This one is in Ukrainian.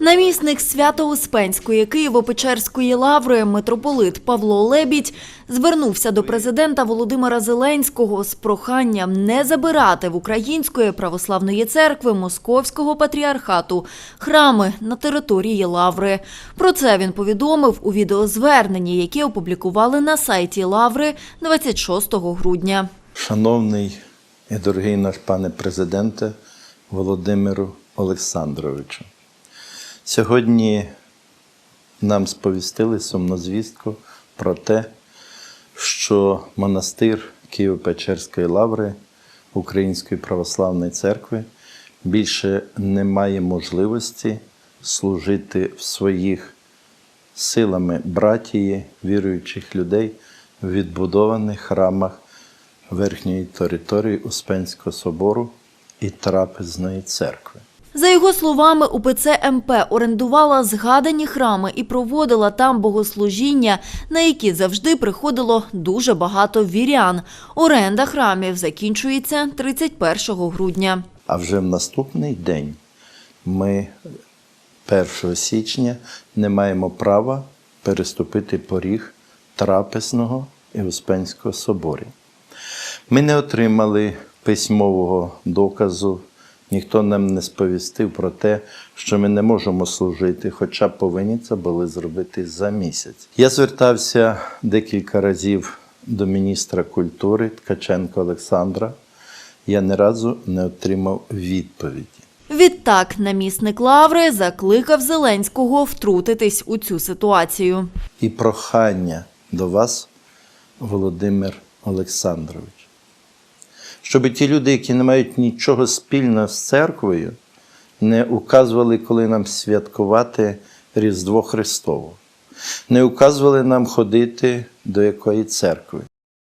Намісник Свято-Успенської Києво-Печерської лаври митрополит Павло Лебідь звернувся до президента Володимира Зеленського з проханням не забирати в Української православної церкви Московського патріархату храми на території лаври. Про це він повідомив у відеозверненні, яке опублікували на сайті лаври 26 грудня. Шановний і дорогий наш пане президенте Володимиру Олександровичу, сьогодні нам сповістили сумнозвістку про те, що монастир Києво-Печерської лаври Української православної церкви більше не має можливості служити в своїх силами братії віруючих людей в відбудованих храмах верхньої території Успенського собору і трапезної церкви. За його словами, УПЦ МП орендувала згадані храми і проводила там богослужіння, на які завжди приходило дуже багато вірян. Оренда храмів закінчується 31 грудня. А вже в наступний день ми 1 січня не маємо права переступити поріг трапезного і Успенського соборів. Ми не отримали письмового доказу, ніхто нам не сповістив про те, що ми не можемо служити, хоча повинні це були зробити за місяць. Я звертався декілька разів до міністра культури Ткаченка Олександра. Я ні разу не отримав відповіді. Відтак, намісник Лаври закликав Зеленського втрутитись у цю ситуацію. і прохання до вас, Володимир Олександрович, щоб ті люди, які не мають нічого спільного з церквою, не указували, коли нам святкувати Різдво Христово, не указували нам ходити до якої церкви.